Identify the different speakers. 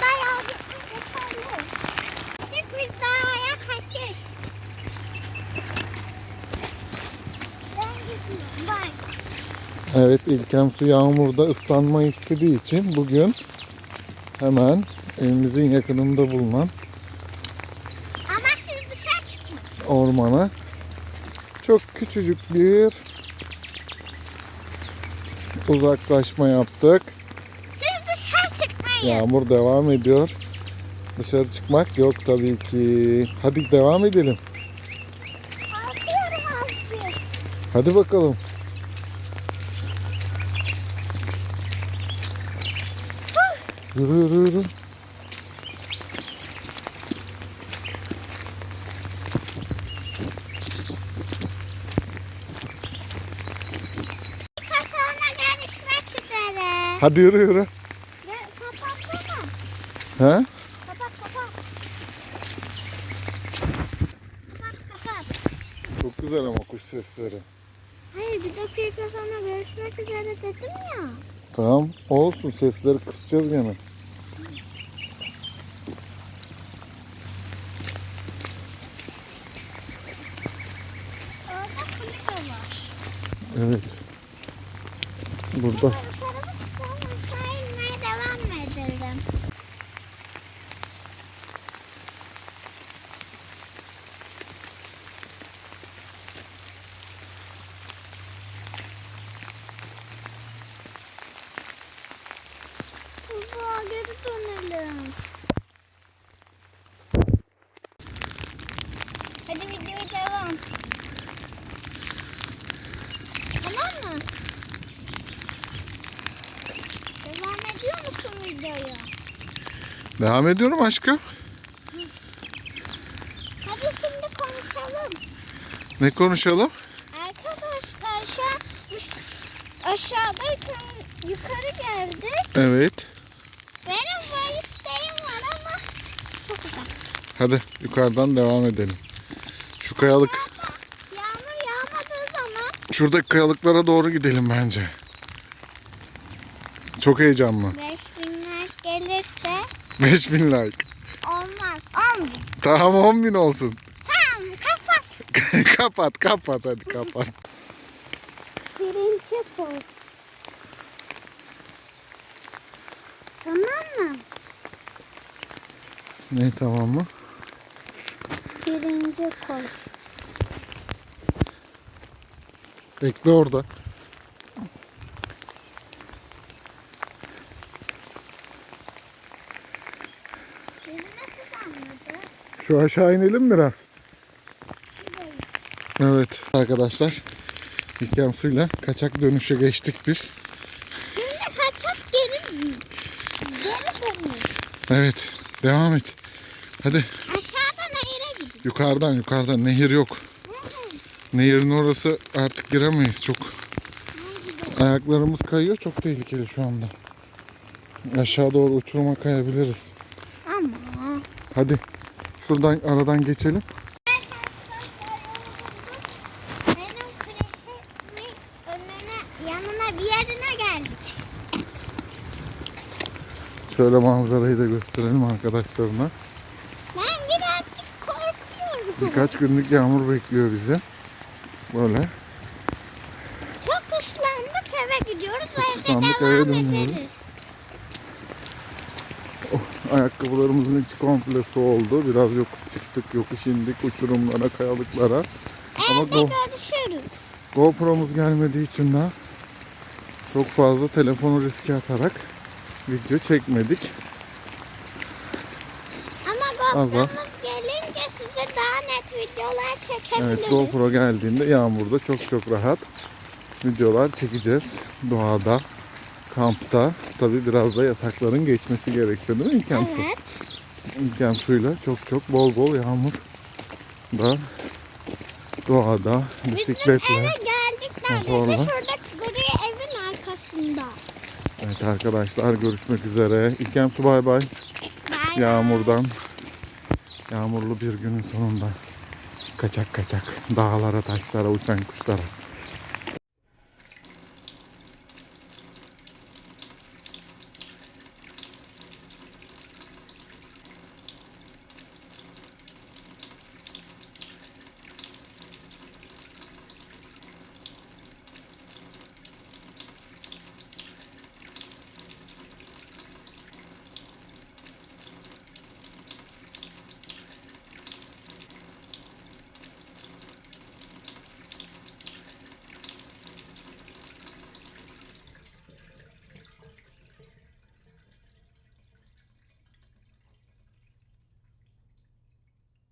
Speaker 1: bayağı bir utandım. Küçük kaçış. Evet İlkem su yağmurda ıslanma istediği için bugün hemen evimizin yakınında bulunan
Speaker 2: Ama şimdi dışarı çıkmış.
Speaker 1: ormana çok küçücük bir uzaklaşma yaptık. Yağmur devam ediyor. Dışarı çıkmak yok tabii ki. Hadi devam edelim. Hadi bakalım. Yürü yürü yürü. Hadi yürü yürü. He?
Speaker 2: Kapat kapat. Kapat kapat.
Speaker 1: Çok güzel ama kuş sesleri.
Speaker 2: Hayır bir dakika sonra görüşmek üzere dedim ya.
Speaker 1: Tamam olsun sesleri kısacağız gene. Evet. Burada
Speaker 2: Yukarı sonra aşağı inmeye devam edelim. Baba geri dönelim. Hadi videoya devam. Tamam mı? Devam ediyor musun videoya?
Speaker 1: devam ediyorum aşkım.
Speaker 2: Hadi şimdi konuşalım.
Speaker 1: Ne konuşalım?
Speaker 2: Arkadaşlar şu an aşağıdayken yukarı geldik.
Speaker 1: Evet.
Speaker 2: Benim böyle isteğim var ama çok uzak.
Speaker 1: Hadi yukarıdan devam edelim. Şu kayalık,
Speaker 2: Yağmur yağmadığı zaman
Speaker 1: şuradaki kayalıklara doğru gidelim bence. Çok heyecanlı.
Speaker 2: 5000 gelirse
Speaker 1: 5000 like.
Speaker 2: olmaz. Olmuyor.
Speaker 1: Tamam 10 bin olsun.
Speaker 2: Tamam kapat.
Speaker 1: kapat kapat hadi kapat.
Speaker 2: Birinci koy. Tamam mı?
Speaker 1: Ne tamam mı?
Speaker 2: Birinci koy.
Speaker 1: Bekle orada. Şu aşağı inelim biraz. Evet arkadaşlar. İlkem suyla kaçak dönüşe geçtik biz.
Speaker 2: Şimdi kaçak geri geri dönüyor.
Speaker 1: Evet devam et. Hadi. Yukarıdan yukarıdan nehir yok. Nehirin orası artık giremeyiz çok. Ayaklarımız kayıyor çok tehlikeli şu anda. Aşağı doğru uçuruma kayabiliriz.
Speaker 2: Ama
Speaker 1: Hadi şuradan aradan geçelim. Şöyle manzarayı da gösterelim arkadaşlarına. Birkaç günlük yağmur bekliyor bizi. Böyle.
Speaker 2: Çok ıslandık eve gidiyoruz
Speaker 1: Çok ıslandık, eve dönüyoruz.
Speaker 2: ederiz.
Speaker 1: Ayakkabılarımızın içi komple su oldu. Biraz yokuş çıktık, yokuş indik uçurumlara, kayalıklara. Ama
Speaker 2: Evde
Speaker 1: Go-
Speaker 2: görüşürüz.
Speaker 1: GoPro'muz gelmediği için de çok fazla telefonu riske atarak video çekmedik.
Speaker 2: Ama
Speaker 1: Az az.
Speaker 2: Videolar çekebiliriz.
Speaker 1: Evet GoPro geldiğinde yağmurda çok çok rahat videolar çekeceğiz. Doğada, kampta. Tabi biraz da yasakların geçmesi gerekiyor değil mi Su?
Speaker 2: Evet.
Speaker 1: İlkem Su'yla çok çok bol bol yağmur da doğada, bisikletle.
Speaker 2: Bizim eve geldik neredeyse
Speaker 1: Motorla.
Speaker 2: şuradaki gri evin arkasında.
Speaker 1: Evet arkadaşlar görüşmek üzere. İlkem Su bay bay. Yağmurdan, yağmurlu bir günün sonunda kaçak kaçak dağlara, taşlara, uçan kuşlara.